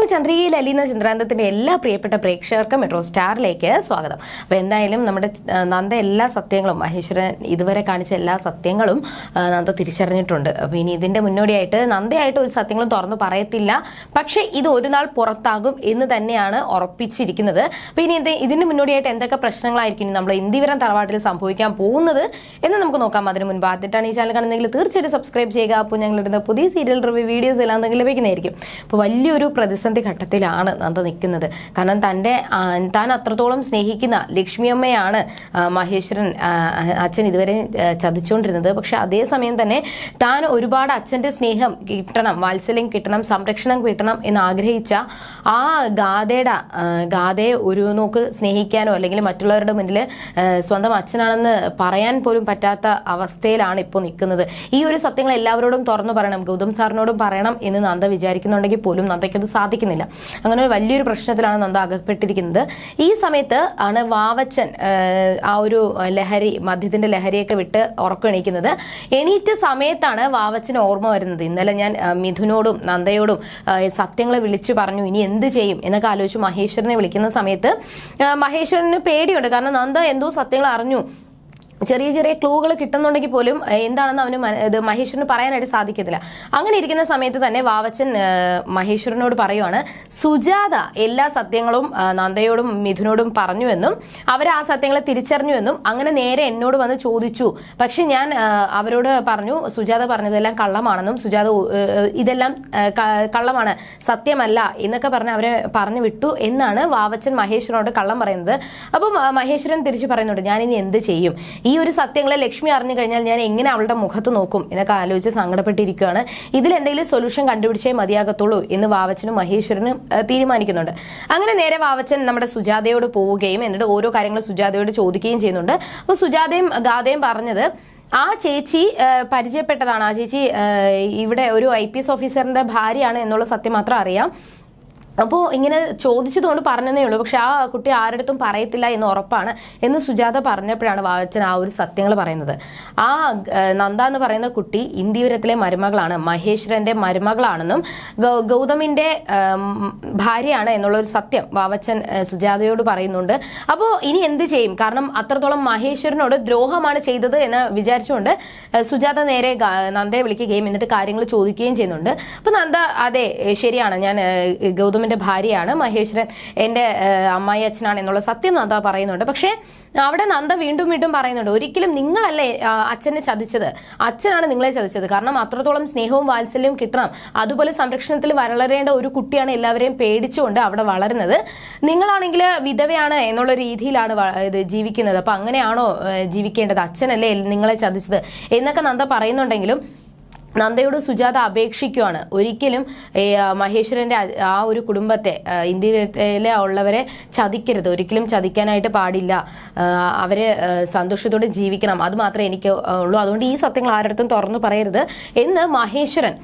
അപ്പോൾ ചന്ദ്രികയിൽ അലീന ചന്ദ്രാന്തത്തിന്റെ എല്ലാ പ്രിയപ്പെട്ട പ്രേക്ഷകർക്കും മെട്രോ സ്റ്റാറിലേക്ക് സ്വാഗതം. അപ്പോൾ എന്തായാലും നമ്മുടെ നന്ദ എല്ലാ സത്യങ്ങളും മഹേശ്വരൻ ഇതുവരെ കാണിച്ച എല്ലാ സത്യങ്ങളും നന്ദ തിരിച്ചറിഞ്ഞിട്ടുണ്ട്. അപ്പോൾ ഇനി ഇതിന്റെ മുന്നോടിയായിട്ട് നന്ദയായിട്ട് ഒരു സത്യങ്ങളും തുറന്നു പറയത്തില്ല. പക്ഷേ ഇത് ഒരു നാൾ പുറത്താകും എന്ന് തന്നെയാണ് ഉറപ്പിച്ചിരിക്കുന്നത്. അപ്പോൾ ഇനി ഇത് ഇതിന്റെ മുന്നോടിയായിട്ട് എന്തൊക്കെ പ്രശ്നങ്ങളായിരിക്കും നമ്മൾ ഇന്ദിവരം തറവാട്ടിൽ സംഭവിക്കാൻ പോകുന്നത് എന്ന് നമുക്ക് നോക്കാം. അതിന് മുൻപ് ആദ്യമായിട്ടാണ് ഈ ചാനൽ കാണുന്നെങ്കിൽ തീർച്ചയായിട്ടും സബ്സ്ക്രൈബ് ചെയ്യുക. അപ്പോൾ ഞങ്ങളിടുന്ന പുതിയ സീരിയൽ റിവ്യൂ വീഡിയോസ് എല്ലാം എന്തെങ്കിലും ലഭിക്കുന്നതായിരിക്കും. അപ്പോൾ വലിയൊരു പ്രതിസന്ധി ഘട്ടത്തിലാണ് നന്ദ നിൽക്കുന്നത്. കാരണം തന്റെ താൻ അത്രത്തോളം സ്നേഹിക്കുന്ന ലക്ഷ്മിയമ്മയാണ് മഹേശ്വരൻ അച്ഛൻ ഇതുവരെ ചതിച്ചുകൊണ്ടിരുന്നത്. പക്ഷെ അതേസമയം തന്നെ താൻ ഒരുപാട് അച്ഛന്റെ സ്നേഹം കിട്ടണം വാത്സല്യം കിട്ടണം സംരക്ഷണം കിട്ടണം എന്ന് ആഗ്രഹിച്ച ആ ഗാഥയുടെ ഗാഥയെ ഒരു നോക്ക് സ്നേഹിക്കാനോ അല്ലെങ്കിൽ മറ്റുള്ളവരുടെ മുന്നിൽ സ്വന്തം അച്ഛനാണെന്ന് പറയാൻ പോലും പറ്റാത്ത അവസ്ഥയിലാണ് ഇപ്പോൾ നിൽക്കുന്നത്. ഈ ഒരു സത്യങ്ങൾ എല്ലാവരോടും തുറന്നു പറയണം ഗൗതം സാറിനോടും പറയണം എന്ന് നന്ദ വിചാരിക്കുന്നുണ്ടെങ്കിൽ പോലും നന്ദയ്ക്കത് സാധിക്കുന്നില്ല അങ്ങനെ ഒരു വലിയൊരു പ്രശ്നത്തിലാണ് നന്ദ അകപ്പെട്ടിരിക്കുന്നത്. ഈ സമയത്ത് ആണ് വാവച്ചൻ ആ, ഒരു ലഹരി മദ്യത്തിന്റെ ലഹരിയൊക്കെ വിട്ട് ഉറക്കമെണീക്കുന്നത് എണീറ്റ സമയത്താണ് വാവച്ചന് ഓർമ്മ വരുന്നത്. ഇന്നലെ ഞാൻ മിഥുനോടും നന്ദയോടും സത്യങ്ങളെ വിളിച്ചു പറഞ്ഞു ഇനി എന്ത് ചെയ്യും? എന്നൊക്കെ ആലോചിച്ച് മഹേശ്വരനെ വിളിക്കുന്ന സമയത്ത് മഹേശ്വരന് പേടിയുണ്ട്. കാരണം നന്ദ എന്തോ സത്യങ്ങൾ അറിഞ്ഞു. ചെറിയ ചെറിയ ക്ലൂകൾ കിട്ടുന്നുണ്ടെങ്കിൽ പോലും എന്താണെന്ന് അവന് ഇത് മഹേശ്വരന് പറയാനായിട്ട് സാധിക്കത്തില്ല. അങ്ങനെ ഇരിക്കുന്ന സമയത്ത് തന്നെ വാവച്ചൻ മഹേശ്വരനോട് പറയുവാണ് സുജാത എല്ലാ സത്യങ്ങളും നന്ദയോടും മിഥുനോടും പറഞ്ഞുവെന്നും അവർ ആ സത്യങ്ങളെ തിരിച്ചറിഞ്ഞുവെന്നും അങ്ങനെ നേരെ എന്നോട് വന്ന് ചോദിച്ചു. പക്ഷെ ഞാൻ അവരോട് പറഞ്ഞു സുജാത പറഞ്ഞതെല്ലാം കള്ളമാണെന്നും സുജാത ഇതെല്ലാം കള്ളമാണ് സത്യമല്ല എന്നൊക്കെ പറഞ്ഞ് അവരെ പറഞ്ഞു വിട്ടു എന്നാണ് വാവച്ചൻ മഹേശ്വരനോട് കള്ളം പറയുന്നത്. അപ്പം മഹേശ്വരൻ തിരിച്ചു പറയുന്നുണ്ട് ഞാനിനി എന്ത് ചെയ്യും? ഈ ഒരു സത്യങ്ങളെ ലക്ഷ്മി അറിഞ്ഞു കഴിഞ്ഞാൽ ഞാൻ എങ്ങനെ അവളുടെ മുഖത്ത് നോക്കും എന്നൊക്കെ ആലോചിച്ച് സങ്കടപ്പെട്ടിരിക്കുകയാണ്. ഇതിൽ എന്തെങ്കിലും സൊല്യൂഷൻ കണ്ടുപിടിച്ചേ മതിയാകത്തുള്ളൂ എന്ന് വാവച്ചനും മഹേശ്വരനും തീരുമാനിക്കുന്നുണ്ട്. അങ്ങനെ നേരെ വാവച്ചൻ നമ്മുടെ സുജാതയോട് പോവുകയും എന്നിട്ട് ഓരോ കാര്യങ്ങൾ സുജാതയോട് ചോദിക്കുകയും ചെയ്യുന്നുണ്ട്. അപ്പോൾ സുജാതയും ഗാഥയും പറഞ്ഞത് ആ ചേച്ചി പരിചയപ്പെട്ടതാണ്. ആ ചേച്ചി ഇവിടെ ഒരു ഐ പി എസ് ഓഫീസറിന്റെ ഭാര്യയാണ് എന്നുള്ള സത്യം മാത്രം അറിയാം. അപ്പോൾ ഇങ്ങനെ ചോദിച്ചതുകൊണ്ട് പറഞ്ഞതേ ഉള്ളൂ. പക്ഷെ ആ കുട്ടി ആരുടെത്തും പറയത്തില്ല എന്ന് ഉറപ്പാണ് എന്ന് സുജാത പറഞ്ഞപ്പോഴാണ് വാവച്ചൻ ആ ഒരു സത്യങ്ങൾ പറയുന്നത്. ആ നന്ദ എന്ന് പറയുന്ന കുട്ടി ഇന്ദിപുരത്തിലെ മരുമകളാണ്. മഹേശ്വരന്റെ മരുമകളാണെന്നും ഗൗതമിന്റെ ഭാര്യയാണ് എന്നുള്ള ഒരു സത്യം വാവച്ചൻ സുജാതയോട് പറയുന്നുണ്ട്. അപ്പോൾ ഇനി എന്ത് ചെയ്യും? കാരണം അത്രത്തോളം മഹേശ്വരനോട് ദ്രോഹമാണ് ചെയ്തത് എന്ന് വിചാരിച്ചുകൊണ്ട് സുജാത നേരെ നന്ദയെ വിളിക്കുകയും എന്നിട്ട് കാര്യങ്ങൾ ചോദിക്കുകയും ചെയ്യുന്നുണ്ട്. അപ്പോൾ നന്ദ അതെ ശരിയാണ്. ഞാൻ ഏഹ്, ഗൗതമിന്റെ ഭാര്യയാണ്. മഹേശ്വരൻ എന്റെ അമ്മായി അച്ഛനാണ് എന്നുള്ള സത്യം നന്ദ പറയുന്നുണ്ട്. പക്ഷേ അവിടെ നന്ദ വീണ്ടും വീണ്ടും പറയുന്നുണ്ട് ഒരിക്കലും നിങ്ങളല്ലേ അച്ഛനെ ചതിച്ചത്? അച്ഛനാണ് നിങ്ങളെ ചതിച്ചത്. കാരണം അത്രത്തോളം സ്നേഹവും വാത്സല്യവും കിട്ടണം. അതുപോലെ സംരക്ഷണത്തിൽ വളരേണ്ട ഒരു കുട്ടിയാണ് എല്ലാവരെയും പേടിച്ചുകൊണ്ട് അവിടെ വളരുന്നത്. നിങ്ങളാണെങ്കിൽ വിധവയാണ് എന്നുള്ള രീതിയിലാണ് ഇത് ജീവിക്കുന്നത്. അപ്പൊ അങ്ങനെയാണോ ജീവിക്കേണ്ടത്? അച്ഛനല്ലേ നിങ്ങളെ ചതിച്ചത്? എന്നൊക്കെ നന്ദ പറയുന്നുണ്ടെങ്കിലും നന്ദയോട് സുജാത അപേക്ഷിക്കുവാണ്. ഒരിക്കലും മഹേശ്വരന്റെ ആ- ഒരു കുടുംബത്തെ ഇന്ത്യയിലെ ഉള്ളവരെ ചതിക്കരുത്. ഒരിക്കലും ചതിക്കാനായിട്ട് പാടില്ല. അവരെ സന്തോഷത്തോടെ ജീവിക്കണം. അത് മാത്രമേ എനിക്ക് ഉള്ളൂ. അതുകൊണ്ട് ഈ സത്യങ്ങൾ ആരോടത്തും തുറന്നു പറയരുത് എന്ന് മഹേശ്വരൻ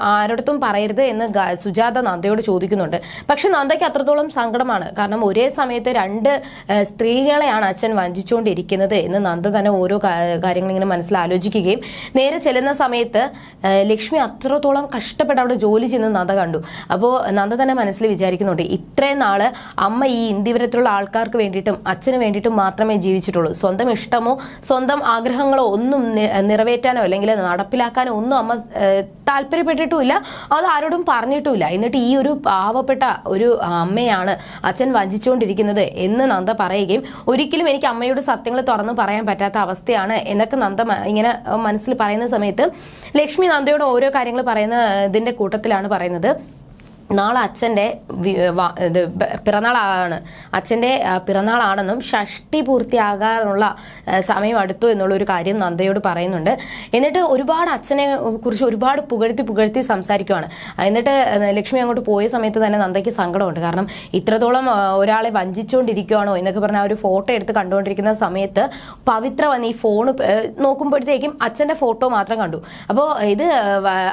ആരോടത്തും പറയരുത് എന്ന് സുജാത നന്ദയോട് ചോദിക്കുന്നുണ്ട്. പക്ഷെ നന്ദയ്ക്ക് അത്രത്തോളം സങ്കടമാണ്. കാരണം ഒരേ സമയത്ത് രണ്ട് സ്ത്രീകളെയാണ് അച്ഛൻ വഞ്ചിച്ചുകൊണ്ടിരിക്കുന്നത് എന്ന് നന്ദ തന്നെ ഓരോ കാര്യങ്ങൾ ഇങ്ങനെ മനസ്സിൽ നേരെ ചെല്ലുന്ന സമയത്ത് ലക്ഷ്മി അത്രത്തോളം കഷ്ടപ്പെട്ട് അവിടെ ജോലി ചെയ്യുന്ന നന്ദ കണ്ടു. അപ്പോൾ നന്ദ തന്നെ മനസ്സിൽ വിചാരിക്കുന്നുണ്ട് ഇത്രയും നാൾ അമ്മ ഈ ഇന്ത്യപുരത്തുള്ള ആൾക്കാർക്ക് വേണ്ടിയിട്ടും അച്ഛന് വേണ്ടിയിട്ടും മാത്രമേ ജീവിച്ചിട്ടുള്ളൂ. സ്വന്തം ഇഷ്ടമോ സ്വന്തം ആഗ്രഹങ്ങളോ ഒന്നും നിറവേറ്റാനോ അല്ലെങ്കിൽ നടപ്പിലാക്കാനോ ഒന്നും അമ്മ താല്പര്യപ്പെട്ടിട്ടുമില്ല. അത് ആരോടും പറഞ്ഞിട്ടുമില്ല. എന്നിട്ട് ഈ ഒരു പാവപ്പെട്ട ഒരു അമ്മയാണ് അച്ഛൻ വഞ്ചിച്ചുകൊണ്ടിരിക്കുന്നത് എന്ന് നന്ദ പറയുകയും ഒരിക്കലും എനിക്ക് അമ്മയോട് സത്യങ്ങൾ തുറന്നു പറയാൻ പറ്റാത്ത അവസ്ഥയാണ് എന്നൊക്കെ നന്ദ ഇങ്ങനെ മനസ്സിൽ പറയുന്ന സമയത്ത് ലക്ഷ്മി നന്ദയോട് ഓരോ കാര്യങ്ങൾ പറയുന്ന ഇതിന്റെ കൂട്ടത്തിലാണ് പറയുന്നത്. നാളെ അച്ഛന്റെ ഇത് പിറന്നാളാണ്. അച്ഛന്റെ പിറന്നാളാണെന്നും ഷഷ്ടി പൂർത്തിയാകാനുള്ള സമയം അടുത്തു എന്നുള്ളൊരു കാര്യം നന്ദയോട് പറയുന്നുണ്ട്. എന്നിട്ട് ഒരുപാട് അച്ഛനെ കുറിച്ച് ഒരുപാട് പുകഴ്ത്തി പുകഴ്ത്തി സംസാരിക്കുവാണ്. എന്നിട്ട് ലക്ഷ്മി അങ്ങോട്ട് പോയ സമയത്ത് തന്നെ നന്ദയ്ക്ക് സങ്കടമുണ്ട്. കാരണം ഇത്രത്തോളം ഒരാളെ വഞ്ചിച്ചുകൊണ്ടിരിക്കുവാണോ എന്നൊക്കെ പറഞ്ഞ ആ ഒരു ഫോട്ടോ എടുത്ത് കണ്ടുകൊണ്ടിരിക്കുന്ന സമയത്ത് പവിത്ര വന്ന് ഈ ഫോൺ നോക്കുമ്പോഴത്തേക്കും അച്ഛന്റെ ഫോട്ടോ മാത്രം കണ്ടു. അപ്പോൾ ഇത്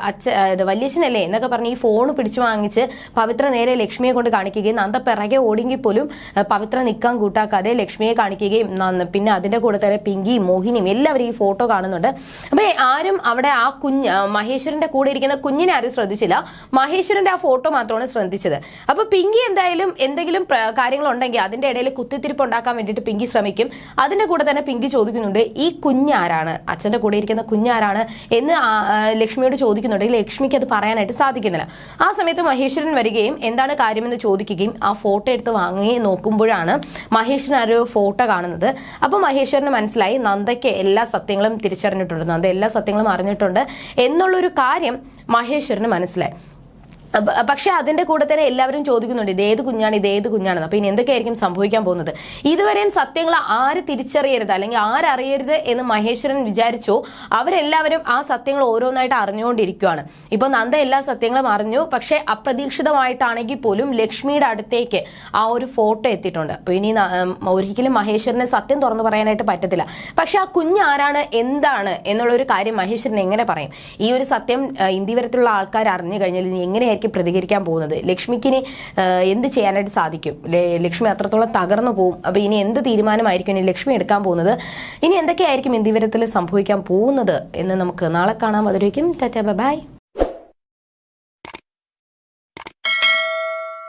അച്ഛ ഇത് വല്യച്ഛനല്ലേ എന്നൊക്കെ പറഞ്ഞ് ഈ ഫോൺ പിടിച്ചു വാങ്ങിച്ച് പവിത്ര നേരെ ലക്ഷ്മിയെ കൊണ്ട് കാണിക്കുകയും നന്ദ പിറകെ ഓടിങ്കിൽ പോലും പവിത്ര നിൽക്കാൻ കൂട്ടാക്കാതെ ലക്ഷ്മിയെ കാണിക്കുകയും പിന്നെ അതിന്റെ കൂടെ തന്നെ പിങ്കിയും മോഹിനിയും എല്ലാവരും ഈ ഫോട്ടോ കാണുന്നുണ്ട്. അപ്പൊ ആരും അവിടെ ആ കുഞ്ഞ് മഹേശ്വരന്റെ കൂടെ ഇരിക്കുന്ന കുഞ്ഞിനെ ആരും ശ്രദ്ധിച്ചില്ല. മഹേശ്വരന്റെ ആ ഫോട്ടോ മാത്രമാണ് ശ്രദ്ധിച്ചത്. അപ്പൊ പിങ്കി എന്തായാലും എന്തെങ്കിലും കാര്യങ്ങളുണ്ടെങ്കിൽ അതിന്റെ ഇടയിൽ കുത്തിത്തിരിപ്പ് ഉണ്ടാക്കാൻ വേണ്ടിയിട്ട് പിങ്കി ശ്രമിക്കും. അതിന്റെ കൂടെ തന്നെ പിങ്കി ചോദിക്കുന്നുണ്ട് ഈ കുഞ്ഞാരാണ്? അച്ഛന്റെ കൂടെ ഇരിക്കുന്ന കുഞ്ഞാരാണ്? എന്ന് ലക്ഷ്മിയോട് ചോദിക്കുന്നുണ്ടെങ്കിൽ ലക്ഷ്മിക്ക് അത് പറയാനായിട്ട് സാധിക്കുന്നില്ല. ആ സമയത്ത് മഹേശ്വരൻ വരികയും എന്താണ് കാര്യമെന്ന് ചോദിക്കുകയും ആ ഫോട്ടോ എടുത്ത് വാങ്ങി നോക്കുമ്പോഴാണ് മഹേശ്വരൻ ആ ഒരു ഫോട്ടോ കാണുന്നത്. അപ്പൊ മഹേശ്വരന് മനസ്സിലായി നന്ദയ്ക്ക് എല്ലാ സത്യങ്ങളും തിരിച്ചറിഞ്ഞിട്ടുണ്ട്. നന്ദ എല്ലാ സത്യങ്ങളും അറിഞ്ഞിട്ടുണ്ട്. എന്നുള്ളൊരു കാര്യം മഹേശ്വരന് മനസ്സിലായി. പക്ഷെ അതിന്റെ കൂടെ തന്നെ എല്ലാവരും ചോദിക്കുന്നുണ്ട് ഇത് ഏത് കുഞ്ഞാണ് ഇത് ഏത് കുഞ്ഞാണെന്ന്? അപ്പൊ ഇനി എന്തൊക്കെയായിരിക്കും സംഭവിക്കാൻ പോകുന്നത്? ഇതുവരെയും സത്യങ്ങൾ ആര് തിരിച്ചറിയരുത് അല്ലെങ്കിൽ ആരറിയരുത് എന്ന് മഹേശ്വരൻ വിചാരിച്ചോ അവരെല്ലാവരും ആ സത്യങ്ങൾ ഓരോന്നായിട്ട് അറിഞ്ഞുകൊണ്ടിരിക്കുകയാണ് ഇപ്പൊ നന്ദ എല്ലാ സത്യങ്ങളും അറിഞ്ഞു പക്ഷെ അപ്രതീക്ഷിതമായിട്ടാണെങ്കിൽ പോലും ലക്ഷ്മിയുടെ അടുത്തേക്ക് ആ ഒരു ഫോട്ടോ എത്തിയിട്ടുണ്ട്. അപ്പൊ ഇനി ഒരിക്കലും മഹേശ്വരനെ സത്യം തുറന്നു പറയാനായിട്ട് പറ്റത്തില്ല. പക്ഷെ ആ കുഞ്ഞ് ആരാണ് എന്താണ് എന്നുള്ള ഒരു കാര്യം മഹേശ്വരൻ എങ്ങനെ പറയും? ഈ ഒരു സത്യം ഇന്ത്യവരത്തിലുള്ള ഇന്ത്യ ആൾക്കാർ അറിഞ്ഞു കഴിഞ്ഞാൽ ഇനി എങ്ങനെയായിരിക്കും പ്രതികരിക്കാൻ പോകുന്നത്? ലക്ഷ്മിക്കിനി ഇനി എന്ത് ചെയ്യാനായിട്ട് സാധിക്കും? ലക്ഷ്മി അത്രത്തോളം തകർന്നു പോകും അപ്പൊ ഇനി എന്ത് തീരുമാനമായിരിക്കും ഇനി ലക്ഷ്മി എടുക്കാൻ പോകുന്നത്? ഇനി എന്തൊക്കെയായിരിക്കും ഇന്ത്യവരത്തിൽ സംഭവിക്കാൻ പോകുന്നത് എന്ന് നമുക്ക് നാളെ കാണാം. അതിലേക്കും ബൈ.